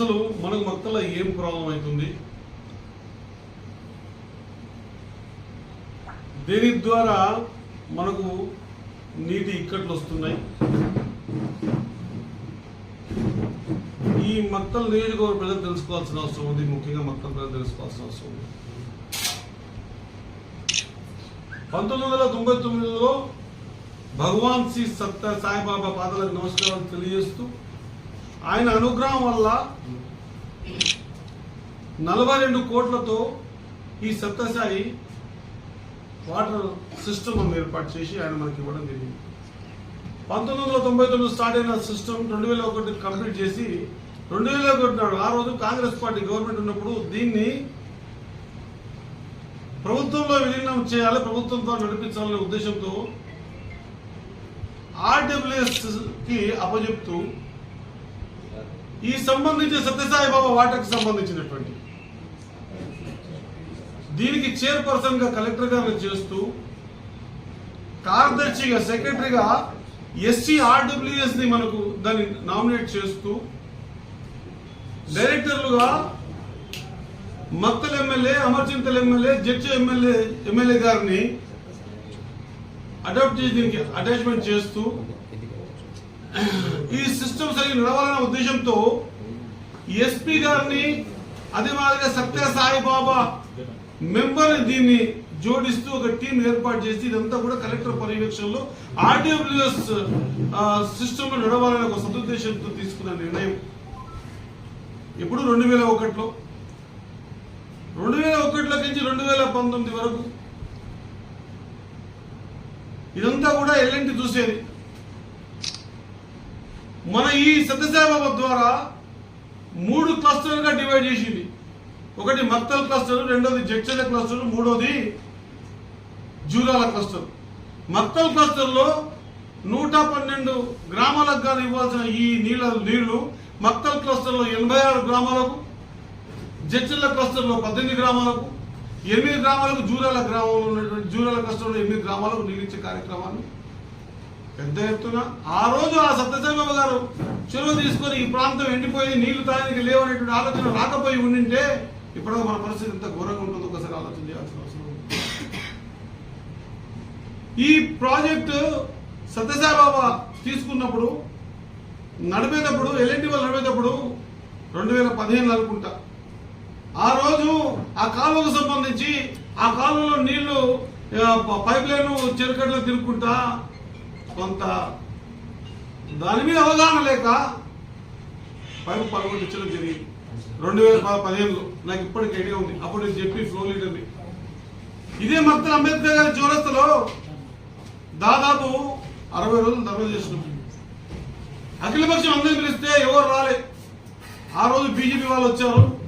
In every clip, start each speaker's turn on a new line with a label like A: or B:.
A: అసలు మనకు మక్కల ఏం ప్రాబ్లం అవుతుంది? దీని ద్వారా మనకు నీటి ఇక్కట్లు వస్తున్నాయి? ఈ మక్కల నియోజకవర్గ ప్రజలు తెలుసుకోవాల్సిన అవసరం ఉంది. ముఖ్యంగా మక్కల ప్రజలు తెలుసుకోవాల్సిన అవసరం ఉంది. పంతొమ్మిది వందల తొంభై తొమ్మిదిలో భగవాన్ శ్రీ సత్య సాయిబాబా పాదాలకు నమస్కారాలు తెలియజేస్తూ ఆయన అనుగ్రహం వల్ల నలభై రెండు కోట్లతో ఈ సత్యసాయి వాటర్ సిస్టమ్ ఏర్పాటు చేసి ఆయన మనకి ఇవ్వడం జరిగింది. పంతొమ్మిది వందల తొంభై తొమ్మిది స్టార్ట్ అయిన సిస్టమ్ రెండు వేల ఒకటి కంప్లీట్ చేసి రెండు వేల ఒకటి నాడు ఆ రోజు కాంగ్రెస్ పార్టీ గవర్నమెంట్ ఉన్నప్పుడు దీన్ని ప్రభుత్వంలో విలీనం చేయాలి ప్రభుత్వంతో నడిపించాలనే ఉద్దేశంతో ఆర్డబ్ల్యూఎస్కి అప్పచెప్తూ ఈ సంబంధించిన సత్యసాయి బాబా వాటర్కి సంబంధించినటువంటి. దీనికి చైర్పర్సన్గా కలెక్టర్ గారిని చేస్తూ కార్యదర్శిగా సెక్రటరీగా ఎస్సీ ఆర్డబ్ల్యూఎస్ని మనకు దాన్ని నామినేట్ చేస్తూ డైరెక్టర్లుగా మత్తల ఎమ్మెల్యే అమర్చింతల ఎమ్మెల్యే జడ్జి ఎమ్మెల్యే ఎమ్మెల్యే గారిని అడాప్ట్ చేసి దీనికి అటాచ్మెంట్ చేస్తూ సిస్టమ్ సరిగి నడవాలనే ఉద్దేశంతో ఎస్పీ గారిని అదే మాదిరిగా సత్య సాయిబాబా మెంబర్ దీన్ని జోడిస్తూ ఒక టీం ఏర్పాటు చేసి ఇదంతా కూడా కలెక్టర్ పర్యవేక్షణలో ఆర్డబ్ల్యూఎస్ సిస్టమ్ నడవాలనే ఒక సదుద్దేశంతో తీసుకున్న నిర్ణయం. ఇప్పుడు రెండు వేల ఒకటిలో. రెండు వేల ఒకటిలో నుంచి రెండు వేల పంతొమ్మిది వరకు. ఇదంతా కూడా ఎల్ఎన్టీ చూసేది. మన ఈ సత్యసాయిబాబా ద్వారా మూడు క్లస్టర్లుగా డివైడ్ చేసింది. ఒకటి మక్తల్ క్లస్టర్ రెండోది జడ్చల క్లస్టర్ మూడోది జూరాల క్లస్టర్. మక్తల్ క్లస్టర్లో నూట పన్నెండు గ్రామాలకు కానీ ఇవ్వాల్సిన ఈ నీళ్ళ నీళ్ళు మక్తల్ క్లస్టర్లో ఎనభై ఆరు గ్రామాలకు జడ్చల క్లస్టర్లో పద్దెనిమిది గ్రామాలకు ఎనిమిది గ్రామాలకు జూరాల గ్రామంలో ఉన్నటువంటి జూరాల క్లస్టర్లో ఎనిమిది గ్రామాలకు నిలిచే కార్యక్రమాన్ని పెద్ద ఎత్తున ఆ రోజు ఆ సత్యసాయిబాబా గారు చెరువు తీసుకొని ఈ ప్రాంతం ఎండిపోయి నీళ్ళు తాగడానికి లేవనేటువంటి ఆలోచన రాకపోయి ఉండింటే ఇప్పుడు మన పరిస్థితి ఎంత ఘోరంగా ఉంటుందో ఒకసారి ఆలోచన చేయాల్సిన అవసరం ఈ ప్రాజెక్టు సత్యసాయిబాబా తీసుకున్నప్పుడు నడిపేటప్పుడు ఎల్ఎన్టీ వాళ్ళు నడిపేటప్పుడు రెండు వేల పదిహేను అనుకుంటా. ఆ రోజు ఆ కాలువకు సంబంధించి ఆ కాలువలో నీళ్ళు పైప్ లైన్ చెరుకట్లో తిరుక్కుంటా కొంత దాని మీద అవగాహన లేక పైపు పలగొట్టించడం జరిగింది. రెండు వేల పదిహేనులో. నాకు ఇప్పటికి ఐడియా ఉంది. అప్పుడు నేను చెప్పి ఫ్లో లీడర్ని ఇదే మక్తల్ అంబేద్కర్ గారి చౌరస్తలో దాదాపు అరవై రోజులు ధర్మ చేసినాం. అఖిలపక్షం అందరిని పిలిస్తే ఎవరు రాలే. ఆ రోజు బీజేపీ వాళ్ళు వచ్చారు.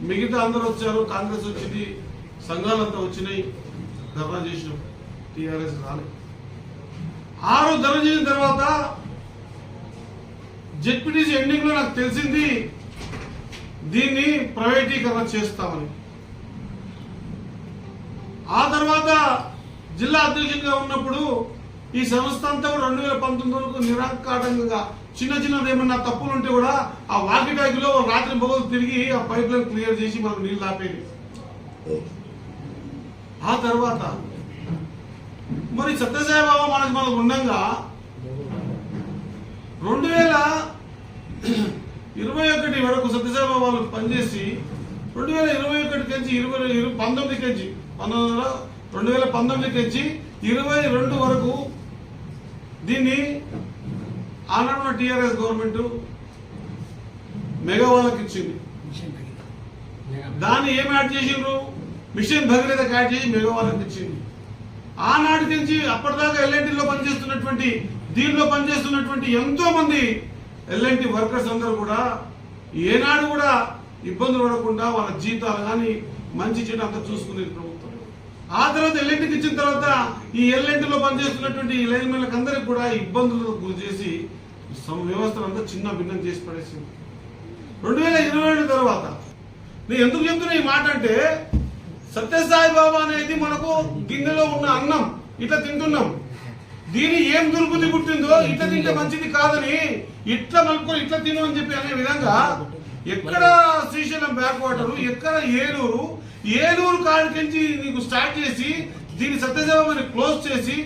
A: మిగతా అందరూ వచ్చారు. కాంగ్రెస్ వచ్చింది. సంఘాలంతా వచ్చినాయి. ధర్నా చేసినాం. టీఆర్ఎస్ రాలేదు ఆ రోజు చేసిన తర్వాత జెడ్పీటీసీ ఎండింగ్లో నాకు తెలిసింది దీన్ని ప్రైవేటీకరణ చేస్తామని. ఆ తర్వాత జిల్లా అధ్యక్షుడిగా ఉన్నప్పుడు ఈ సంస్థ అంతా కూడా రెండు వేల పంతొమ్మిది వరకు నిరాకాటంగా చిన్న చిన్నది ఏమన్నా తప్పులు ఉంటే కూడా ఆ వాకి టాకీలో రాత్రి బొగలు తిరిగి ఆ పైప్ లైన్ క్లియర్ చేసి మనకు నీళ్ళు ఆపేది ఆ తర్వాత మరి సత్యసాయిబాబా మనకి మనకు ఉండంగా రెండు వేల ఇరవై ఒకటి వరకు సత్యసాయిబాబా వాళ్ళు పనిచేసి రెండు వేల ఇరవై ఒకటి కంచి ఇరవై పంతొమ్మిది కంచి పంతొమ్మిది వందల రెండు వేల పంతొమ్మిది కంచి ఇరవై రెండు వరకు దీన్ని ఆనాడున్న టిఆర్ఎస్ గవర్నమెంట్ మెగా వాళ్ళకి ఇచ్చింది. దాన్ని ఏం యాడ్ చేసిండ్రు? మిషన్ భగీరథకు యాడ్ చేసి మెగా వాళ్ళకి ఇచ్చింది. ఆనాటి నుంచి అప్పటిదాకా ఎల్ఎన్టీలో పనిచేస్తున్నటువంటి దీనిలో పనిచేస్తున్నటువంటి ఎంతో మంది ఎల్ఎన్టీ వర్కర్స్ అందరూ కూడా ఏనాడు కూడా ఇబ్బందులు పడకుండా వాళ్ళ జీతాలు కానీ మంచి చెడు అంతా చూసుకునేది ప్రభుత్వం. ఆ తర్వాత ఎల్ఎన్టీకి ఇచ్చిన తర్వాత ఈ ఎల్ఎన్టీలో పనిచేస్తున్నటువంటి ఈ లైన్మెన్లకు అందరికి కూడా ఇబ్బందులు గురి చేసి వ్యవస్థలు వ్యవస్థను అంతా చిన్న భిన్నం చేసి పడేసింది. రెండు వేల ఇరవై ఏడు తర్వాత. నేను ఎందుకు చెప్తున్నా ఈ మాట అంటే సత్యసాయి బాబా అనేది మనకు గిన్నెలో ఉన్న అన్నం ఇట్లా తింటున్నాం. దీని ఏం దుర్బుద్ధి పుట్టిందో ఇట్లా తింటే మంచిది కాదని ఇట్లా మలుపుకొని ఇట్లా తిను అని చెప్పి అనే విధంగా ఎక్కడ శ్రీశైలం బ్యాక్ వాటర్ ఎక్కడ ఏలూరు ఏలూరు కాడికెంచి నీకు స్టార్ట్ చేసి దీని సత్యసేవని క్లోజ్ చేసి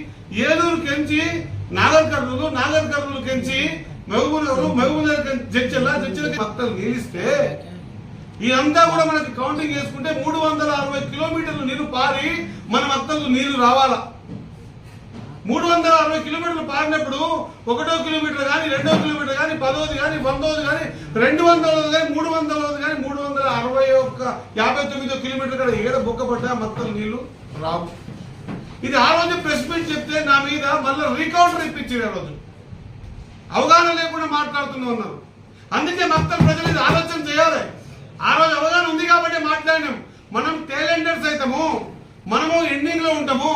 A: ఏలూరు కెంచి నాగర్ కర్నూలు నాగర్ కర్నూలు కెంచి మహబూబ్ నగర్ మహబూబ్ నగర్ జడ్చల్ల జడ్చల భక్తులు నిలిస్తే ఇదంతా కూడా మనకి కౌంటింగ్ చేసుకుంటే మూడు వందల అరవై కిలోమీటర్లు నీరు పారి మన మత్తలకు నీరు రావాలా? మూడు వందల అరవై కిలోమీటర్లు పారినప్పుడు ఒకటో కిలోమీటర్ కానీ రెండో కిలోమీటర్ కానీ పదోది కానీ వందోది కానీ రెండు వందలది కానీ మూడు వందలది కానీ మూడు వందల అరవై ఒక్క యాభై తొమ్మిదో కిలోమీటర్ కూడా ఏడ బొక్కపడ్డా మొత్తం నీళ్ళు రావు. ఇది ఆ రోజు ప్రెస్ మీట్ చెప్తే నా మీద మళ్ళీ రీకౌంటర్ ఇప్పించారు ఆ రోజు. అవగాహన లేకుండా మాట్లాడుతూనే ఉన్నారు. అందుకే మొత్తం ప్రజలు ఇది ఆలోచన చేయాలి ఆ రోజు అవగాహన ఉంది కాబట్టి మాట్లాడినాం మనం టాలెంటర్స్ అవుతాము మనము ఎండింగ్లో ఉంటాము.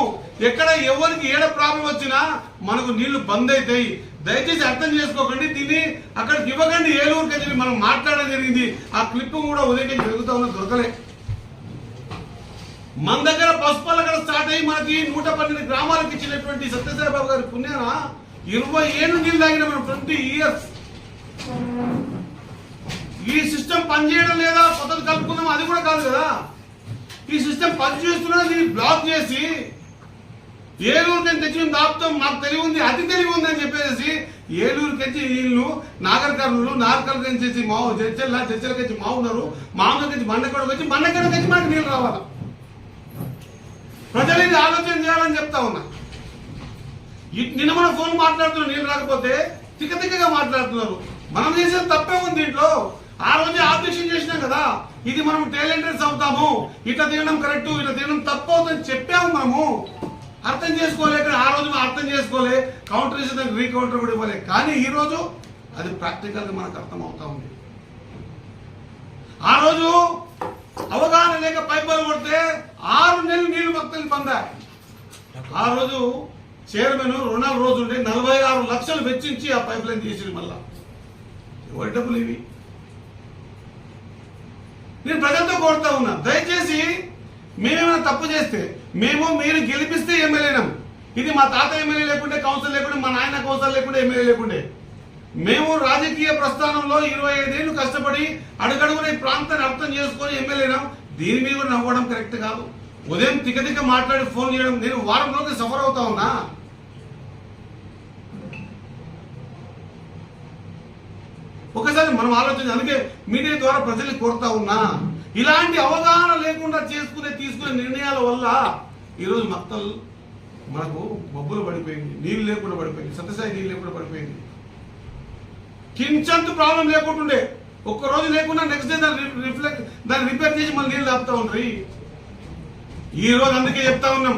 A: ఎక్కడ ఎవరికి ఏడ ప్రాబ్లం వచ్చినా మనకు నీళ్ళు బంద్ అవుతాయి దయచేసి అర్థం చేసుకోకండి. దీన్ని అక్కడికి ఇవ్వకండి. ఏలూరుకి అని చెప్పి మనం మాట్లాడడం జరిగింది. ఆ క్లిప్ కూడా ఉదయం జరుగుతా ఉన్న దొరకలే. మన దగ్గర పసుపు కూడా స్టార్ట్ అయ్యి మనకి నూట పన్నెండు గ్రామాలకు ఇచ్చినటువంటి సత్యసాయిబాబు గారి పుణ్యాన? ఇరవై ఏళ్ళు నీళ్ళు తాగిన మనం ట్వంటీ ఇయర్స్. ఈ సిస్టమ్ పనిచేయడం లేదా? కొత్తది కలుపుకుందాం అది కూడా కాదు కదా. ఈ సిస్టమ్ పనిచేస్తున్నా దీన్ని బ్లాక్ చేసి ఏలూరు నేను తెచ్చిన దాపుతాం మాకు తెలివి ఉంది అతి తెలివి ఉంది అని చెప్పేసి ఏలూరు తెచ్చి వీళ్ళు నాగర్ కర్నూలు నాగర్ తెచ్చి మా జడ్చల్ల వచ్చి తెచ్చి మామూలు తెచ్చి బండకొడ వచ్చి బండకొడ వచ్చి మాకు నీళ్ళు రావాలి. ప్రజలు ఇది ఆలోచన చేయాలని చెప్తా ఉన్నా. నిన్న మన ఫోన్ మాట్లాడుతున్నారు నీళ్ళు రాకపోతే తిక్క తిక్కగా మాట్లాడుతున్నారు. మనం చేసేది తప్పే ఉంది దీంట్లో. ఆ రోజే ఆబ్జెక్షన్ చేసినాం కదా. ఇది మనం టాలెంటెడ్స్ అవుతాము. ఇట్లా తినడం కరెక్ట్ ఇట్లా తినడం తప్పు అవుతుందని చెప్పాము మనము. అర్థం చేసుకోలేక ఆ రోజు అర్థం చేసుకోలే. కౌంటర్ ఇస్తే దానికి రీకౌంటర్ కూడా ఇవ్వలే. కానీ ఈ రోజు అది ప్రాక్టికల్గా మనకు అర్థం అవుతా ఉంది. ఆ రోజు అవగాహన లేక పైపులు కొడితే ఆరు నెలలు నీళ్ళు భక్తులు పొందారు ఆ రోజు చైర్మన్ రుణాల రోజు ఉండే నలభై ఆరు లక్షలు వెచ్చించి ఆ పైప్ లైన్ తీసింది మళ్ళా. ఎవరి డబ్బులు ఇవి? నేను ప్రజలతో కోరుతా ఉన్నా దయచేసి మేమేమైనా తప్పు చేస్తే మేము మీరు గెలిపిస్తే ఎమ్మెల్యేనం ఇది మా తాత ఎమ్మెల్యే లేకుంటే కౌన్సిల్ లేకుంటే మా నాయన కౌన్సిల్ లేకుంటే ఎమ్మెల్యే లేకుంటే. మేము రాజకీయ ప్రస్థానంలో ఇరవై ఐదేళ్ళు కష్టపడి అడుగడుగున ఈ ప్రాంతాన్ని అర్థం చేసుకొని ఎమ్మెల్యేనాం దీని మీద కూడా నవ్వడం కరెక్ట్ కాదు. ఉదయం తిక్క మాట్లాడి ఫోన్ చేయడం నేను వారంలోకి సఫర్ అవుతా ఉన్నా ఒకసారి మనం ఆలోచన అందుకే మీడియా ద్వారా ప్రజల్ని కోరుతా ఉన్నా. ఇలాంటి అవగాహన లేకుండా చేసుకునే తీసుకునే నిర్ణయాల వల్ల ఈరోజు మొత్తం మనకు మబ్బులు పడిపోయింది నీళ్ళు లేకుండా పడిపోయింది సత్యసాయి నీళ్ళు లేకుండా పడిపోయింది. కించంత ప్రాబ్లం లేకుంటుండే. ఒక్క రోజు లేకుండా నెక్స్ట్ డే దాన్ని రిఫ్లెక్ట్ దాన్ని రిపేర్ చేసి మళ్ళీ నీళ్ళు ఆపుతా ఉంటారు ఈ రోజు అందుకే చెప్తా ఉన్నాం.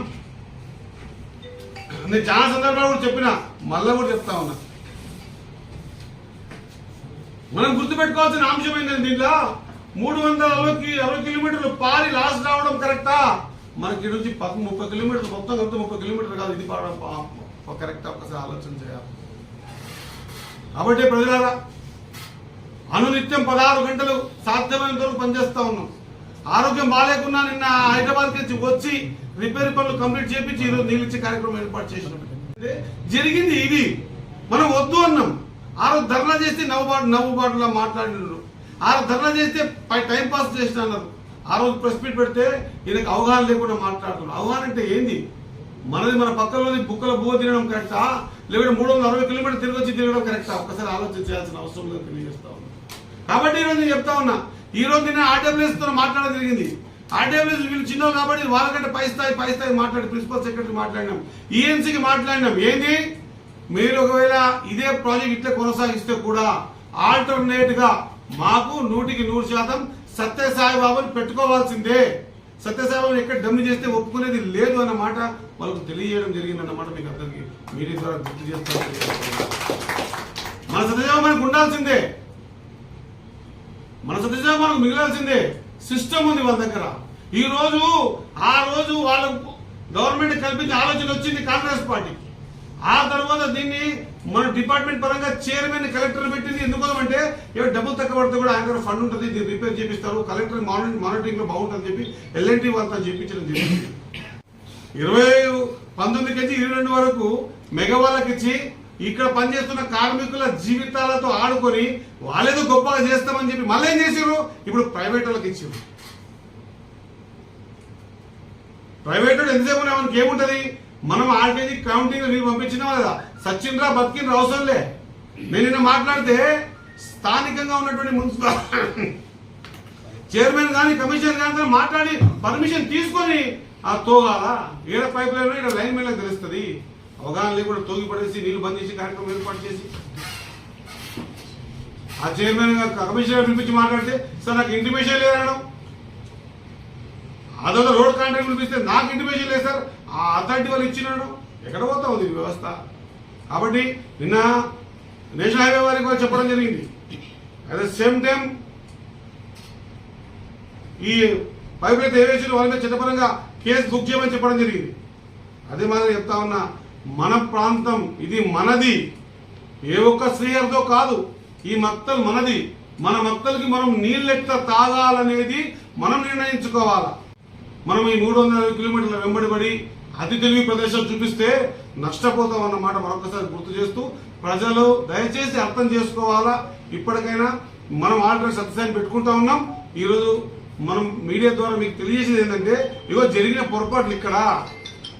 A: నేను చాలా సందర్భాలు కూడా చెప్పిన మళ్ళీ కూడా చెప్తా ఉన్నా. మనం గుర్తుపెట్టుకోవాల్సిన అంశం ఏంటంటే దీంట్లో మూడు వందల అరవై అరవై కిలోమీటర్లు పారి లాస్ రావడం కరెక్టా? మనకి నుంచి పక్క ముప్పై కిలోమీటర్లు మొత్తం కలిపితే ముప్పై కిలోమీటర్లు కాదు ఇది పాడడం కరెక్టా? ఒకసారి ఆలోచన చేయాలి. కాబట్టి ప్రజలారా అనునిత్యం పదహారు గంటలు సాధ్యమైనంత వరకు పనిచేస్తా ఉన్నాం. ఆరోగ్యం బాగాలేకున్నా నిన్న హైదరాబాద్ నుంచి వచ్చి రిపేర్ పనులు కంప్లీట్ చేపించి ఈరోజు నీళ్ళు ఇచ్చే కార్యక్రమం ఏర్పాటు చేసినట్టు జరిగింది ఇది. మనం వద్దు అన్నాం. ఆ రోజు ధర్నా చేస్తే నవ్వుబాటు నవ్వుబాటులా మాట్లాడినారు. ఆ రోజు ధర్నా చేస్తే టైం పాస్ చేసిన అన్నారు. ఆ రోజు ప్రెస్ మీట్ పెడితే ఈయనకు అవగాహన లేకుండా మాట్లాడుతున్నారు. అవగాహన అంటే ఏంది? మనది మన పక్కలోని బుక్కల బువ తినడం కరెక్టా? లేకుంటే మూడు వందల అరవై కిలోమీటర్ తిరిగి వచ్చి తిరగడం కరెక్టా? ఒక్కసారి ఆలోచన చేయాల్సిన అవసరం లేదు తెలియజేస్తా ఉన్నా. కాబట్టి ఈరోజు నేను చెప్తా ఉన్నా ఈ రోజు నేను ఆర్డబ్ల్యూఎస్తో మాట్లాడడం జరిగింది. ఆర్డబ్ల్యూఎస్ వీళ్ళు చిన్నవి కాబట్టి వాళ్ళకంటే పై స్థాయి పై స్థాయి మాట్లాడి ప్రిన్సిపల్ సెక్రటరీ మాట్లాడినాం. ఈఎన్సీకి మాట్లాడినాం. ఏంది? మీరు ఒకవేళ ఇదే ప్రాజెక్ట్ ఇట్లా కొనసాగిస్తే కూడా ఆల్టర్నేట్గా మాకు నూటికి నూరు శాతం సత్యసాయి బాబుని పెట్టుకోవాల్సిందే. సత్యసాయిబాబుని ఎక్కడ డమ్మి చేస్తే ఒప్పుకునేది లేదు అన్నమాట వాళ్ళకు తెలియజేయడం జరిగిందన్నమాట మీకు అందరికి మీడియా ద్వారా గుర్తు చేస్తాను. మన సత్యసాయి మనకు ఉండాల్సిందే మన సత్యసాయి మనకు మిగిలాల్సిందే. సిస్టమ్ ఉంది వాళ్ళ దగ్గర. ఈ రోజు ఆ రోజు వాళ్ళకు గవర్నమెంట్ కల్పించే ఆలోచన వచ్చింది కాంగ్రెస్ పార్టీకి. ఆ తర్వాత దీన్ని మన డిపార్ట్మెంట్ పరంగా చైర్మన్ కలెక్టర్ పెట్టింది. ఎందుకోసం అంటే డబ్బులు తక్కువ పడితే కూడా ఆయన ఫండ్ ఉంటుంది దీన్ని రిపేర్ చేపిస్తారు. కలెక్టర్ మానిటరింగ్లో బాగుంటుంది చెప్పి ఎల్ఎన్టీ వాళ్ళతో చెప్పించడం జరిగింది. ఇరవై పంతొమ్మిది నుంచి ఇరవై రెండు వరకు మెగవాళ్ళకి ఇచ్చి ఇక్కడ పనిచేస్తున్న కార్మికుల జీవితాలతో ఆడుకొని వాళ్ళేదో గొప్పగా చేస్తామని చెప్పి మళ్ళీ ఏం చేసారు ఇప్పుడు ప్రైవేట్ వాళ్ళకి ఇచ్చారు ప్రైవేట్ వాడు ఎంతసేపు మనకి ఏముంటది? మనం ఆల్రెడీ కౌంటింగ్ నీకు పంపించినా కదా. సచిన్ రా బతికిన అవసరంలే. నేను నిన్న మాట్లాడితే స్థానికంగా ఉన్నటువంటి మున్సిపల్ చైర్మన్ కానీ కమిషనర్ కానీ మాట్లాడి పర్మిషన్ తీసుకొని ఆ తోగాల? ఏడ పైప్ లైన్ ఇక్కడ లైన్ మీద తెలుస్తుంది. అవగాహన లేకుండా తోగి పడేసి నీళ్ళు బంద్ చేసి కార్యక్రమం ఏర్పాటు చేసి. ఆ చైర్మన్ కమిషనర్ పిలిపించి మాట్లాడితే సార్ నాకు ఇంటిమేషన్ లేదనడం అదొక రోడ్ కాంట్రాక్ట్ పిలిపిస్తే నాకు ఇంటిమేషన్ లేదు సార్. ఆ అథారిటీ వాళ్ళు ఇచ్చినాడు. ఎక్కడ పోతా ఉంది వ్యవస్థ? కాబట్టి నిన్న నేషనల్ హైవే వారికి కూడా చెప్పడం జరిగింది. అట్ ద సేమ్ టైం ఈ పైప్ అయితే ఏవేసి వాళ్ళ మీద చట్టపరంగా కేసు బుక్ చేయమని చెప్పడం జరిగింది. అదే మాదిరి చెప్తా ఉన్నా మన ప్రాంతం ఇది మనది. ఏ ఒక్క శ్రీహరితో కాదు. ఈ మక్తల్ మనది. మన మక్తలకి మనం నీళ్ళెట్ట తాగాలనేది మనం నిర్ణయించుకోవాలా? మనం ఈ మూడు వందల కిలోమీటర్ల వెంబడిపడి అతి తెలివి ప్రదేశాలు చూపిస్తే నష్టపోతాం అన్నమాట మరొకసారి గుర్తు చేస్తూ ప్రజలు దయచేసి అర్థం చేసుకోవాలా? ఇప్పటికైనా మనం ఆల్రెడీ సత్యసాన్ని పెట్టుకుంటా ఉన్నాం. ఈరోజు మనం మీడియా ద్వారా మీకు తెలియజేసేది ఏంటంటే ఇగో జరిగిన పొరపాట్లు ఇక్కడ.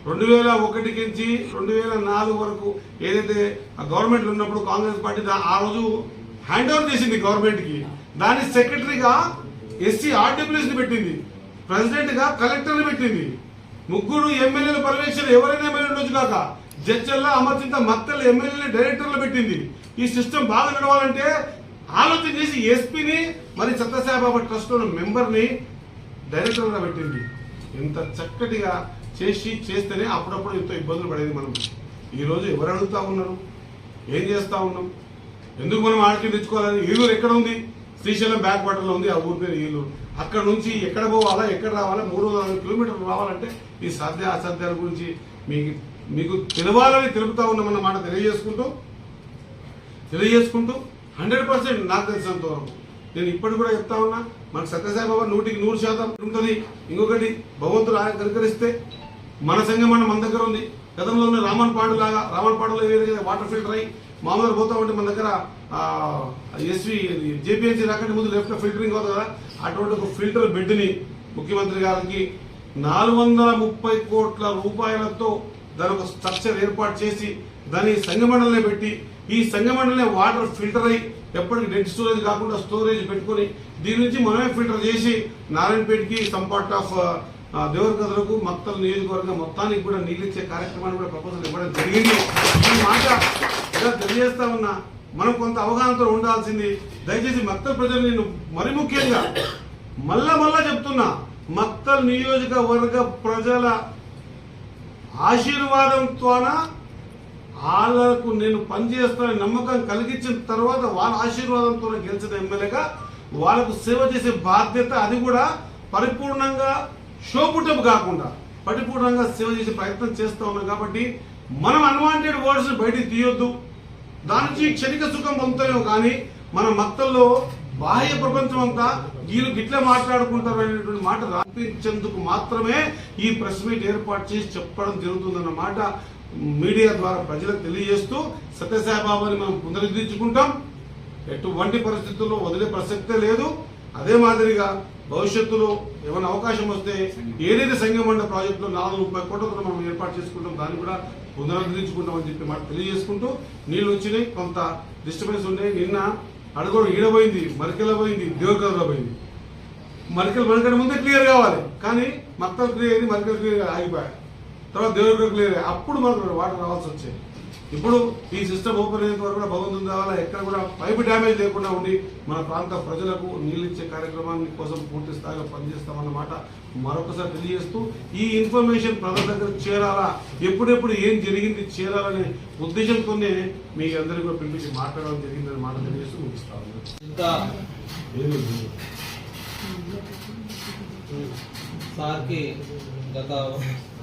A: రెండు వేల ఒకటికి నుంచి రెండు వేల నాలుగు వరకు ఏదైతే ఆ గవర్నమెంట్ ఉన్నప్పుడు కాంగ్రెస్ పార్టీ ఆ రోజు హ్యాండ్ ఓవర్ చేసింది గవర్నమెంట్కి దాని సెక్రటరీగా ఎస్సీ ఆర్డబ్ల్యూఎస్ పెట్టింది. ప్రెసిడెంట్గా కలెక్టర్ పెట్టింది. ముగ్గురు ఎమ్మెల్యేల పర్యవేక్షణ ఎవరైనా ఎమ్మెల్యే ఉండొచ్చు కాక జడ్జల్లా అమర్చింత మత్తల ఎమ్మెల్యేని డైరెక్టర్లు పెట్టింది. ఈ సిస్టమ్ బాగా నడవాలంటే ఆలోచన చేసి ఎస్పీని మరి సత్యసాయిబాబా ట్రస్ట్ మెంబర్ మెంబర్ని డైరెక్టర్గా పెట్టింది. ఇంత చక్కటిగా చేసి చేస్తేనే అప్పుడప్పుడు ఎంతో ఇబ్బందులు పడేది మనం. ఈ రోజు ఎవరు అడుగుతా ఉన్నారు? ఏం చేస్తా ఉన్నాం? ఎందుకు మనం ఆడికి తెచ్చుకోవాలని ఈరోజు ఎక్కడ ఉంది? శ్రీశైలం బ్యాక్ వాటర్లో ఉంది ఆ ఊరి పేరు ఏలూరు. అక్కడ నుంచి ఎక్కడ పోవాలా ఎక్కడ రావాలా మూడు వందల కిలోమీటర్లు రావాలంటే ఈ సాధ్య అసాధ్యాల గురించి మీకు మీకు తెలవాలని తెలుపుతా ఉన్నామన్న మాట తెలియజేసుకుంటూ తెలియజేసుకుంటూ హండ్రెడ్ పర్సెంట్ నాకు తెలిసినంత వరకు నేను ఇప్పటికి కూడా చెప్తా ఉన్నా మనకు సత్యసాయిబాబా నూటికి నూరు శాతం ఉంటుంది. ఇంకొకటి భగవంతుడు ఆయన కనుకరిస్తే మన సంగమనం మన దగ్గర ఉంది. గతంలో ఉన్న రామన్ పాడు లాగా రామన్ పాడులో ఏ విధంగా వాటర్ ఫిల్టర్ అయ్యి మామూలుగా పోతా ఉంటే మన దగ్గర ఎస్వి జేపీఎస్సీ రాకంటే ముందు లెఫ్ట్ ఫిల్టరింగ్ అవుతుంది కదా అటువంటి ఒక ఫిల్టర్ బెడ్ని ముఖ్యమంత్రి గారికి నాలుగు వందల ముప్పై కోట్ల రూపాయలతో దాని ఒక స్ట్రక్చర్ ఏర్పాటు చేసి దాన్ని సంగమండలనే పెట్టి ఈ సంగమండలనే వాటర్ ఫిల్టర్ అయ్యి ఎప్పటికీ డెడ్ స్టోరేజ్ కాకుండా స్టోరేజ్ పెట్టుకొని దీని నుంచి మనమే ఫిల్టర్ చేసి నారాయణపేటకి సమ్ పార్ట్ ఆఫ్ దేవరకథలకు మొత్తం నియోజకవర్గం మొత్తానికి కూడా నీళ్ళు ఇచ్చే కార్యక్రమాన్ని కూడా ప్రపోజల్ ఇవ్వడం జరిగింది. ఈ మాట ఇలా తెలియజేస్తా ఉన్నా మనం కొంత అవగాహనతో ఉండాల్సింది. దయచేసి మక్తల్ ప్రజలు నేను మరి ముఖ్యంగా మళ్ళా మళ్ళా చెప్తున్నా మక్తల్ నియోజకవర్గ ప్రజల ఆశీర్వాదంతోన వాళ్ళకు నేను పనిచేస్తానని నమ్మకం కలిగించిన తర్వాత వాళ్ళ ఆశీర్వాదంతో గెలిచిన ఎమ్మెల్యేగా వాళ్ళకు సేవ చేసే బాధ్యత అది కూడా పరిపూర్ణంగా షోపుటపు కాకుండా పటిపూర్ణంగా సేవ చేసే ప్రయత్నం చేస్తూ ఉన్నాం కాబట్టి మనం అన్వాంటెడ్ వర్డ్స్ బయటికి తీయొద్దు. దాని నుంచి క్షణిక సుఖం పొందుతాయో కానీ మన మత్తల్లో బాహ్య ప్రపంచం అంతా వీళ్ళు గిట్ల మాట్లాడుకుంటారు అనేటువంటి మాట రాపించేందుకు మాత్రమే ఈ ప్రెస్ మీట్ ఏర్పాటు చేసి చెప్పడం జరుగుతుందన్న మాట మీడియా ద్వారా ప్రజలకు తెలియజేస్తూ సత్యసాయిబాబాని మనం పునరుద్ధరించుకుంటాం. ఎటువంటి పరిస్థితుల్లో వదిలే ప్రసక్తే లేదు. అదే మాదిరిగా భవిష్యత్తులో ఏమైనా అవకాశం వస్తే ఏదైతే సంగమండ ప్రాజెక్టులో నాలుగు ముప్పై కోట్లతో మనం ఏర్పాటు చేసుకుంటాం దాన్ని కూడా పునరుద్ధరించుకుంటామని చెప్పి మాట తెలియజేసుకుంటూ నీళ్ళు వచ్చినాయి కొంత డిస్టర్బెన్స్ ఉన్నాయి. నిన్న అడుగుడు ఈడబోయింది మరికెల పోయింది దేవకల్లో పోయింది. మరికలు మనకంటే ముందే క్లియర్ కావాలి. కానీ మక్కలు క్లియర్ అయింది మరికలు క్లియర్ ఆగిపోయాయి. తర్వాత దేవుడికి క్లియర్ అయ్యాయి. అప్పుడు మనకు వాటర్ రావాల్సి వచ్చాయి ఇప్పుడు ఈ సిస్టమ్ ఓపెన్ అయ్యేంత వరకు కూడా భగవంతుని కావాలా ఎక్కడ కూడా పైపు డ్యామేజ్ లేకుండా ఉండి మన ప్రాంత ప్రజలకు నీళ్ళు ఇచ్చే కార్యక్రమాన్ని కోసం పూర్తి స్థాయిలో పనిచేస్తామన్నమాట మరొకసారి తెలియజేస్తూ ఈ ఇన్ఫర్మేషన్ ప్రజల దగ్గర చేరాలా ఎప్పుడెప్పుడు ఏం జరిగింది చేరాలనే ఉద్దేశంతోనే మీ అందరికీ కూడా పిలిపించి మాట్లాడడం జరిగిందని మాట తెలియజేస్తూ ముగిస్తాను
B: సార్కి గత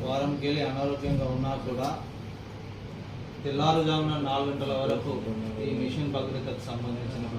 B: వారంకి వెళ్ళి అనారోగ్యంగా ఉన్నా కూడా తెల్లారుజామున నాలుగు గంటల వరకు ఈ మిషన్ భద్రతకు సంబంధించిన